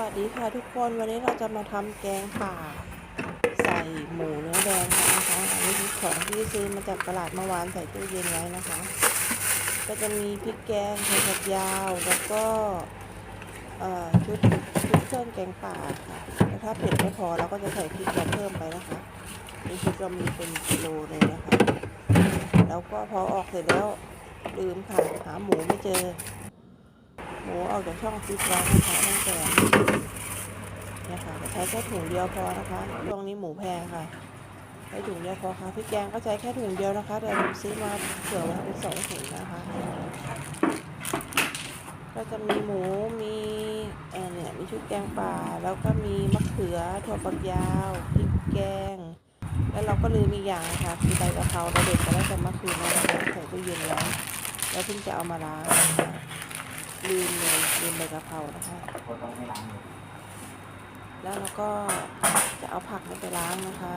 วัสดีค่ะทุกคนวันนี้เราจะมาทำแกงป่า ใส่หมูเนื้อแดงกันนะคะ อันนี้คือของที่ซื้อมาจากตลาดเมื่อวานใส่ตู้เย็นไว้นะคะ ก็จะมีพริกแกงไข่ผัดยาวแล้วก็ชุดชุดเครื่องแกงป่าค่ะแล้วถ้าเผ็ดไม่พอเราก็จะใส่พริกเราเพิ่มไปนะคะนี่พริกเรามีเป็นกิโลเลยนะคะ แล้วก็พอออกเสร็จแล้วลืมค่ะหาหมูไม่เจอ หมูออกจากช่องฟิตไว้นะคะตั้งแต่นี่ค่ะใช้แค่ถุงเดียวพอนะคะช่วงนี้หมูแพงค่ะใช้ถุงเดียวพอค่ะพริกแกงก็ใช้แค่ถุงเดียวนะคะแต่ผมซื้อมาเผื่อไว้เป็นสองถุงนะคะ ก็จะมีหมูมีเออเนี่ยมีชุดแกงป่า แล้วก็มีมะเขือถั่วฝักยาวพริกแกง แล้วเราก็ลืมอีกอย่างนะคะคือใบกะเพราเราเด็ดไปแล้วแต่เมื่อคืนเราใส่ตู้เย็นไว้วแล้วเพิ่งจะเอามาล้างนะ ลืมเลยลืมใบกะเพรานะคะ แล้วเราก็จะเอาผักมันไปล้างนะคะ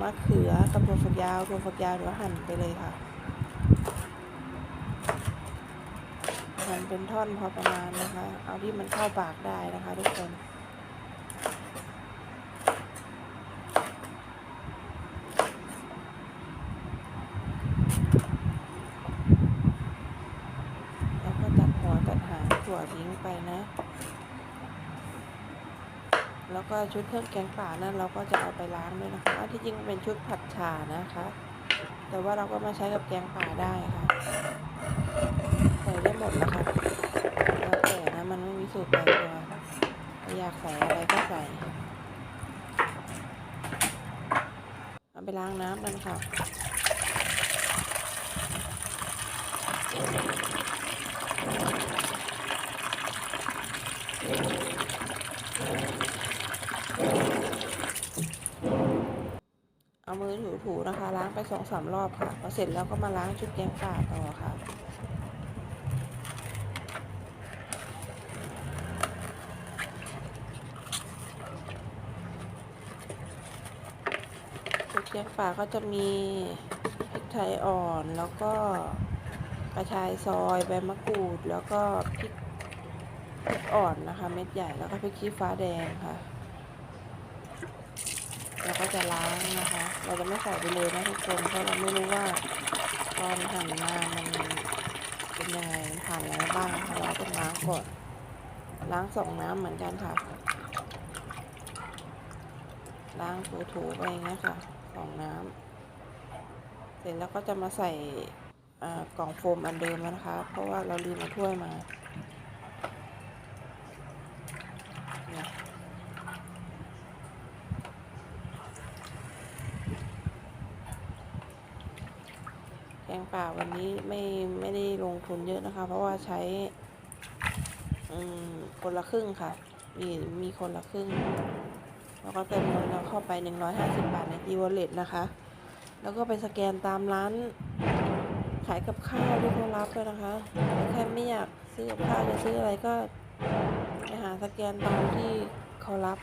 มะเขือกับถั่วฝักยาวถั่วฝักยาวเดี๋ยวหั่นไปเลยค่ะ หั่นเป็นท่อนพอประมาณนะคะ เอาที่มันเข้าปากได้นะคะทุกคน แล้วก็ตัดหัวตัดหางถั่ว ทิ้งไปนะ แล้วก็ชุดเครื่องแกงป่านั้นเราก็จะเอาไปล้างด้วยนะคะที่จริงเป็นชุดผัดฉ่านะคะ แต่ว่าเราก็มาใช้กับแกงป่าได้ค่ะใส่ได้หมดนะคะแล้วแต่นะมันไม่มีสูตรตายตัวอยากใส่อะไรก็ใส่เอาไปล้างน้ำกันค่ะ เอามือ ถูๆนะคะ ล้างไปสองสามรอบค่ะพอเสร็จแล้วก็มาล้างชุดแกงป่าต่อค่ะชุดแกงป่าก็จะมีพริกไทยอ่อนแล้วก็กระชายซอยใบมะกรูด แล้วก็พริกอ่อนนะคะ เม็ดใหญ่แล้วก็พริกชี้ฟ้าแดงค่ะ เราก็จะล้างนะคะ เราจะไม่ใส่ไปเลยนะทุกคน เพราะเราไม่รู้ว่าตอนหั่นมามันเป็นยังไงผ่านอะไรบ้างนะคะเราต้องล้างก่อน ล้างสองน้ำเหมือนกันค่ะ ล้างถูๆไปอย่างเงี้ยค่ะสองน้ำ เสร็จแล้วก็จะมาใส่กล่องโฟมอันเดิมแล้วนะคะ เพราะว่าเราลืมมาถ้วยมาเนี่ย แกง ป่าวันนี้ไม่ไม่ได้ลงทุนเยอะนะคะ เพราะว่าใช้อืมคนละครึ่งค่ะ มีมีคนละครึ่ง แล้วก็เติมเงินเราเข้าไป 150 บาทใน e w a l l e t นะคะ แล้วก็ไปสแกนตามร้านขายกับข้าวที่เขารับด้วยนะคะใครไม่อยากซื้อกับข้าวจะซื้ออะไรก็ไปหาสแกนตามที่เขารับ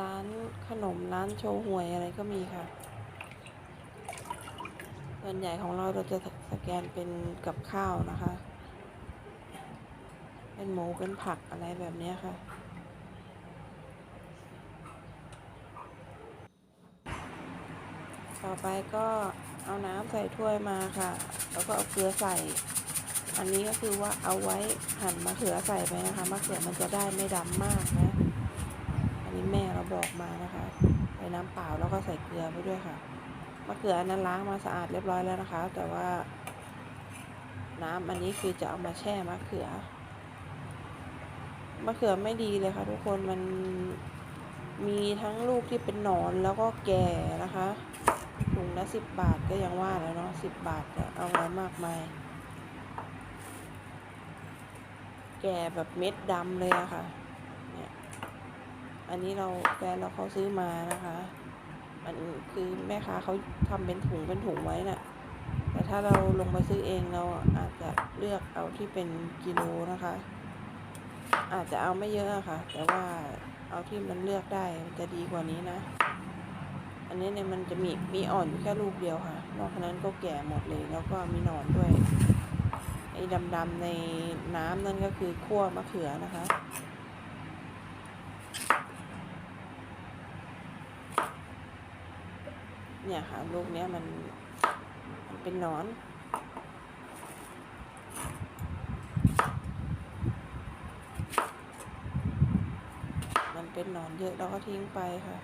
ร้านขนมร้านโชว์หวยอะไรก็มีค่ะ ส่วนใหญ่ของเราเราจะสแกนเป็นกับข้าวนะคะ เป็นหมูเป็นผักอะไรแบบนี้ค่ะ ต่อไปก็เอาน้ำใส่ถ้วยมาค่ะ แล้วก็เอาเกลือใส่ อันนี้ก็คือว่าเอาไว้หั่นมะเขือใส่ไปนะคะ มะเขือมันจะได้ไม่ดำมากนะ อันนี้แม่เราบอกมานะคะ ใส่น้ำเปล่าแล้วก็ใส่เกลือไปด้วยค่ะ มะเขืออันนั้นล้างมาสะอาดเรียบร้อยแล้วนะคะ แต่ว่าน้ำอันนี้คือจะเอามาแช่มะเขือมะเขือไม่ดีเลยค่ะ ทุกคนมันมีทั้งลูกที่เป็นหนอนแล้วก็แก่นะคะถุงละสิบบาทก็ยังว่าแล้วเนาะสิบบาทจะเอาอะไรมากมาย แก่แบบเม็ดดำเลยอะค่ะ เนี่ย อันนี้เราแฟนเราเขาซื้อมานะคะ มันคือแม่ค้าเขาทำเป็นถุงเป็นถุงไว้น่ะ แต่ถ้าเราลงไปซื้อเองเราอาจจะเลือกเอาที่เป็นกิโลนะคะ อาจจะเอาไม่เยอะอะค่ะ แต่ว่าเอาที่มันเลือกได้มันจะดีกว่านี้นะ อันนี้เนี่ยมันจะมีมีอ่อนอยู่แค่ลูกเดียวค่ะ นอกนั้นก็แก่หมดเลย แล้วก็มีหนอนด้วยไอ้ดำๆในน้ำนั่นก็คือขั้วมะเขือนะคะ เนี่ยค่ะลูกเนี้ยมันมันเป็นนอน มันเป็นนอนเยอะเราก็ทิ้งไปค่ะ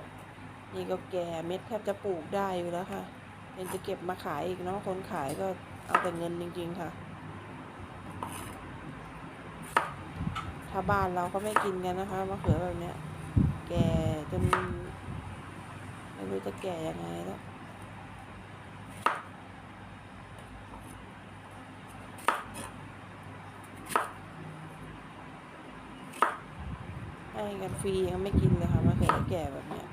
นี่ก็แก่เม็ดแทบจะปลูกได้อยู่แล้วค่ะยังจะเก็บมาขายอีกเนาะคนขายก็เอาแต่เงินจริง ๆ ค่ะ ถ้าบ้านเราก็ไม่กินกันนะคะมะเขือแบบเนี้ย แก่จนไม่รู้จะแก่ยังไงแล้ว ให้กัน ฟรียังไม่กินเลยค่ะมะเขือแก่แบบเนี้ย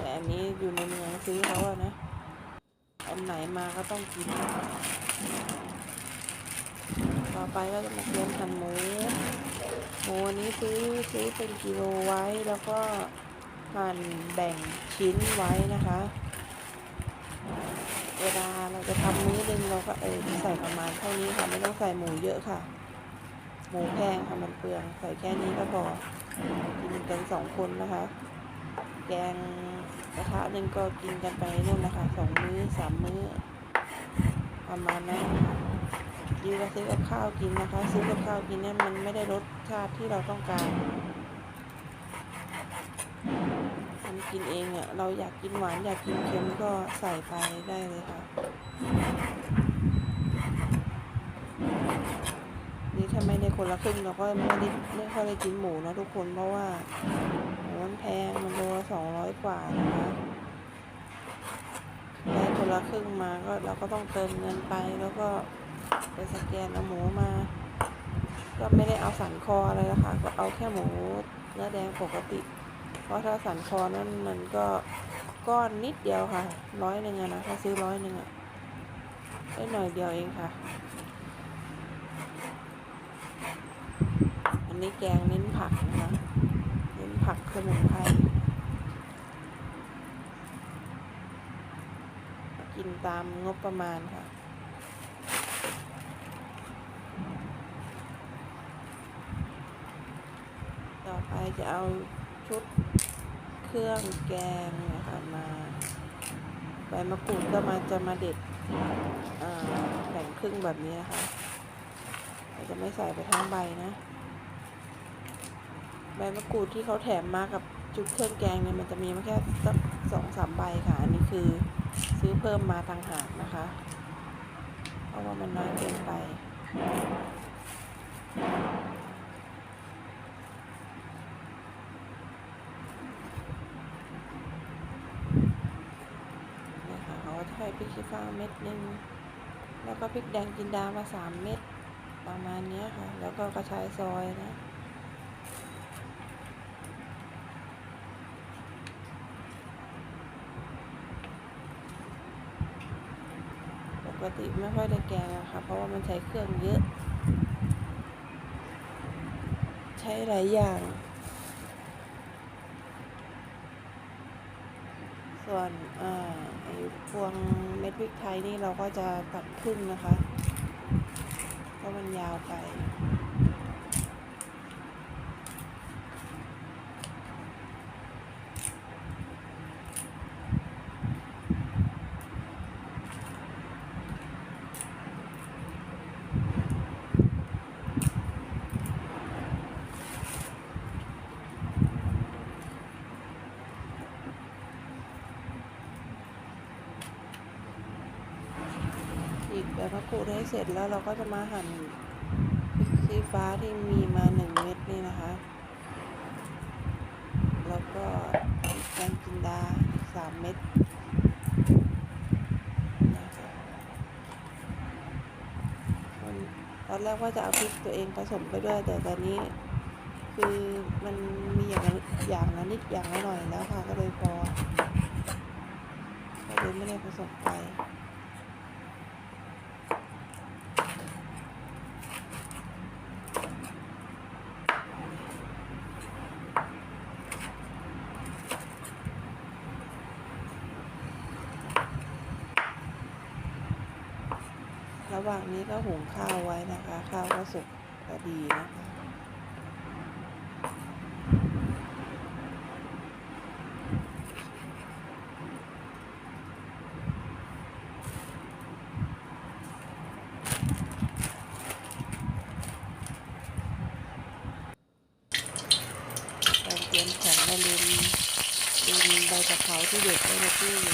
แต่อันนี้อยู่ในเมืองซื้อเขาอะนะ อันไหนมาก็ต้องกิน ต่อไปก็จะมาเตรียมหั่นหมูหมูอันนี้ซื้อซื้อเป็นกิโลไว้แล้วก็หั่นแบ่งชิ้นไว้นะคะ เวลาเราจะทำมื้อนึงเราก็เออใส่ประมาณเท่านี้ค่ะไม่ต้องใส่หมูเยอะค่ะ หมูแพงค่ะมันเปลืองใส่แค่นี้ก็พอ กินกันสองคนนะคะ แกงกระทะหนึ่งก็กินกันไปนู่นนะคะสองมื้อสามมื้อประมาณนั้นนะคะดีกว่าซื้อกับข้าวกินนะคะ ซื้อกับข้าวกินเนี่ยมันไม่ได้รสชาติที่เราต้องการทำกินเองอะ่ะเราอยากกินหวานอยากกินเค็มก็ใส่ไปได้เลยค่ะ นี่ถ้าไม่ได้ คนละครึ่งเราก็ไม่ได้ไม่ค่อยได้กินหมูนะทุกคนเพราะว่าหมูมันแพงมันโลละสองร้อยกว่านะคะได้คนละครึ่งมาก็เราก็ต้องเติมเงินไปแล้วก็ไปสแกนเอาหมูมา ก็ไม่ได้เอาสันคออะไรละค่ะ ก็เอาแค่หมูเนื้อแดงปกติ เพราะถ้าสันคอนั้นมันก็ก้อนนิดเดียวค่ะร้อยหนึ่งอะนะถ้าซื้อร้อยหนึ่งอะได้หน่อยเดียวเองค่ะ นี้แกงเน้นผักนะคะ เน้นผักสมุนไพรกินตามงบประมาณค่ะต่อไปจะเอาชุดเครื่องแกงนะคะมาใบมะกรูดก็มาจะมาเด็ดแบ่งครึ่งแบบนี้นะคะ จะไม่ใส่ไปทั้งใบนะ ใบมะกรูดที่เขาแถมมากับชุดเครื่องแกงเนี่ยมันจะมีมาแค่สักสองสามใบค่ะ อันนี้คือซื้อเพิ่มมาต่างหากนะคะ เพราะว่ามันน้อยเกินไป นะคะเขาจะให้พริกชี้ฟ้าเม็ดหนึ่ง แล้วก็พริกแดงจินดามาสามเม็ดประมาณนี้ค่ะ แล้วก็กระชายซอยนะ ป กติไม่ค่อยได้แกงอะค่ะ เพราะว่ามันใช้เครื่องเยอะ ใช้หลายอย่าง ส่วนอาไอ้พวงเม็ดพริกไทยนี่เราก็จะตัดครึ่งนะคะ เพราะมันยาวไป อีกใบมะกรูดให้เสร็จแล้วเราก็จะมาหั่นพริกชี้ฟ้าที่มีมาหนึ่งเม็ดนี่นะคะ แล้วก็กแกงจินดาสามเม็ดนะคะมันตอนแรกว่าจะเอาพริกตัวเองผสมไปด้วย แต่ตอนนี้คือมันมีอย่างอย่างละนิดอย่างละหน่อยแล้วค่ะก็เลยพอก็เลยไม่ได้ผสมไป ระหว่างนี้ก็หุงข้าวไว้นะคะ ข้าวก็สุกก็ดีนะคะกเตรียมแข็งและลืมลืมใบกะเพราที่เด็ดไว้ในตู้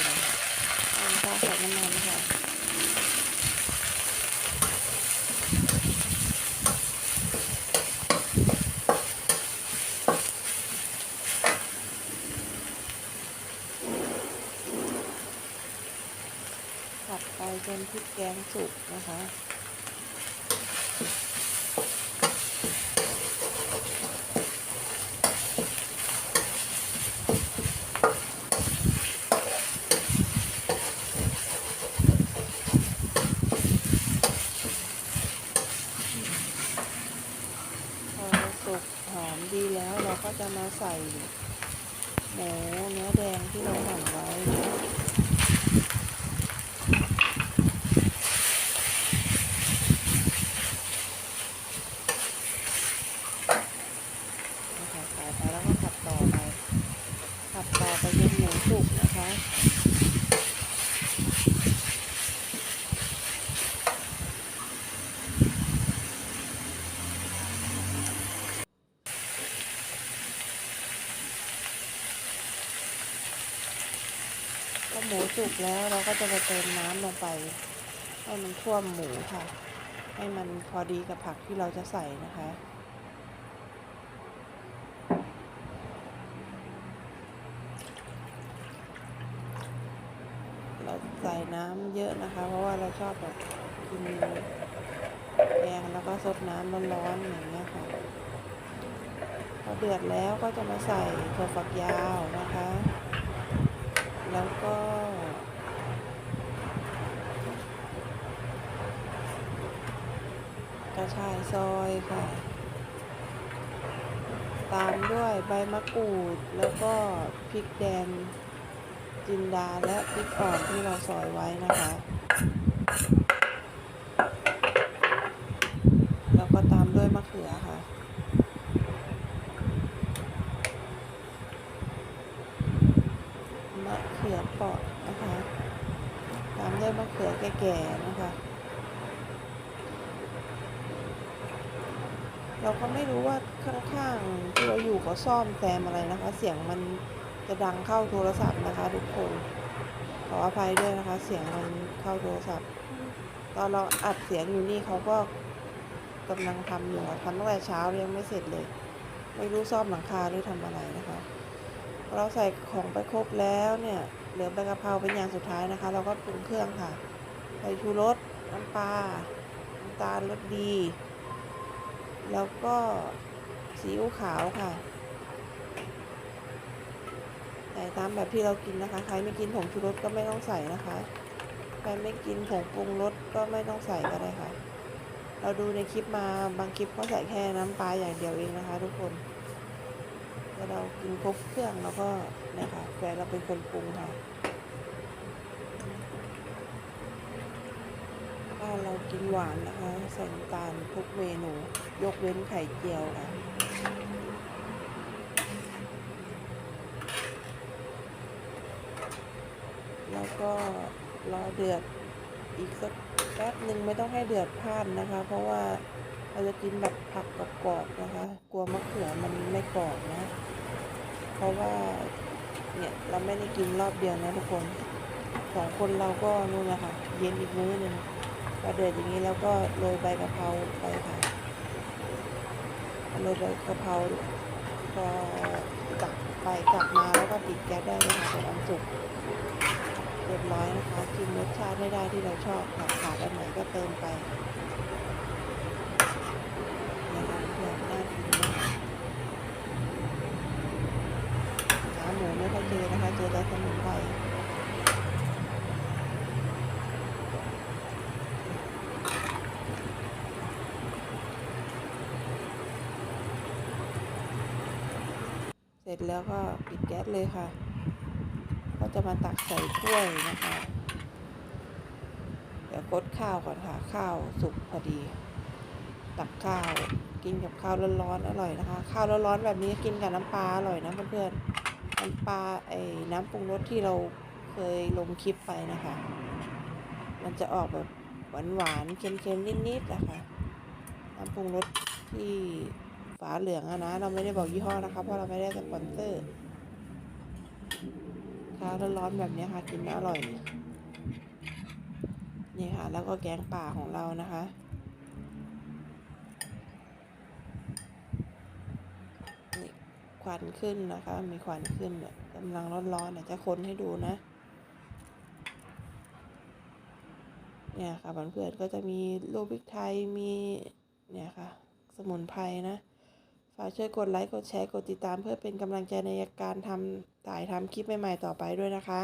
พริกแกงสุกนะคะพอสุกหอมดีแล้วเราก็จะมาใส่หมูเนื้อแดงที่เราหั่นไว้นะ นะคะใส่ไปแล้วก็ผัดต่อไป ผัดต่อไปจนหมูสุกนะคะ พอห มูสุกแล้วเราก็จะไปเติมน้ำลงไป ให้มันท่วมหมูค่ะ ให้มันพอดีกับผักที่เราจะใส่นะคะเราใส่น้ำเยอะนะคะ เพราะว่าเราชอบแบบกินแกงแล้วก็ซดน้ำร้อนๆอย่างเงี้ยค่ะพอเดือดแล้วก็จะมาใส่ถั่วฝักยาวนะคะ แล้วก็ กระชายซอยค่ะ ตามด้วยใบมะกรูดแล้วก็พริกแดงจินดาและพริกอ่อนที่เราซอยไว้นะคะ แล้วก็ตามด้วยมะเขือค่ะมะเขือเปาะนะคะ ตามด้วยมะเขือแก่ๆนะคะ เราก็ไม่รู้ว่าข้างๆที่เราอยู่เขาซ่อมแซมอะไรนะคะ เสียงมันจะดังเข้าโทรศัพท์นะคะ ทุกคน ขออภัยด้วยนะคะ เสียงมันเข้าโทรศัพท์ ตอนเราอัดเสียงอยู่นี่เขาก็กำลังทำอยู่ทำตั้งแต่เช้ายังไม่เสร็จเลย ไม่รู้ซ่อมหลังคาหรือทำอะไรนะคะ เราใส่ของไปครบแล้วเนี่ยเหลือใบกะเพราเป็นอย่างสุดท้ายนะคะ เราก็ปรุงเครื่องค่ะ ใส่ชูรสน้ำปลาน้ำตาลรสดี แล้วก็ซีอิ๊วขาวค่ะ ใส่ตามแบบที่เรากินนะคะ ใครไม่กินผงชูรสก็ไม่ต้องใส่นะคะ ใครไม่กินผงปรุงรสก็ไม่ต้องใส่ก็ได้ค่ะ เราดูในคลิปมาบางคลิปเขาใส่แค่น้ำปลาอย่างเดียวเองนะคะ ทุกคนถ้าเรากินครบเครื่องแล้วก็นี่ยค่ะแฟนเราเป็นคนปรุงค่ะ ถ้าเรากินหวานนะคะใส่น้ำตาลทุกเมนู ยกเว้นไข่เจียวค่ะแล้วก็รอเดือดอีกสักแป๊บหนึ่งไม่ต้องให้เดือดพล่านนะคะ เพราะว่าเราจะกินแบบผักกรอบๆนะคะ กลัวมะเขือมันไม่กรอบนะ เพราะว่าเนี่ยเราไม่ได้กินรอบเดียวนะทุกคนสองคนเราก็นู่นนะคะเย็นอีกมื้อหนึ่ง อเดือดอย่างนี้แล้วก็โรยใบกะเพราไปค่ะโรยใบกะเพราพอตักไปกลับมาแล้วก็ปิดแก๊สได้เลยค่ะเป็นอันสุกเรียบร้อยนะคะกินรสชาติได้ได้ที่เราชอบค่ะขาดอันไหนก็เติมไปนะคะเพื่อน่ากินมากหาหมูไม่ค่อยเจอนะคะเจอแต่สมุนไพร เสร็จแล้วก็ปิดแก๊สเลยค่ะ ก็จะมาตักใส่ถ้วยนะคะ เดี๋ยวกดข้าวก่อนค่ะ ข้าวสุกพอดี ตักข้าวกินกับข้าวร้อนๆอร่อยนะคะ ข้าวร้อนๆแบบนี้กินกับน้ำปลาอร่อยนะเพื่อนๆ น้ำปลาไอ้น้ำปรุงรสที่เราเคยลงคลิปไปนะคะ มันจะออกแบบหวานๆเค็มๆนิดๆนะคะน้ำปรุงรสที่ ฝาเหลืองอะนะ เราไม่ได้บอกยี่ห้อนะคะเพราะเราไม่ได้สปอนเซอร์ค่ะร้อนๆแบบนี้ค่ะกินอร่อย นี่ค่ะ แล้วก็แกงป่าของเรานะคะนี่ควันขึ้นนะคะ มีควันขึ้นเนี่ยกำลังร้อนๆเดี๋ยวจะคนให้ดูนะเนี่ยค่ะเพื่อนๆก็จะมีลูกพริกไทยมีเนี่ยค่ะ สมุนไพรนะ ฝากช่วยกดไลค์ กดแชร์ กดติดตามเพื่อเป็นกำลังใจในการทำถ่ายทำคลิปใหม่ ๆ ต่อไปด้วยนะคะ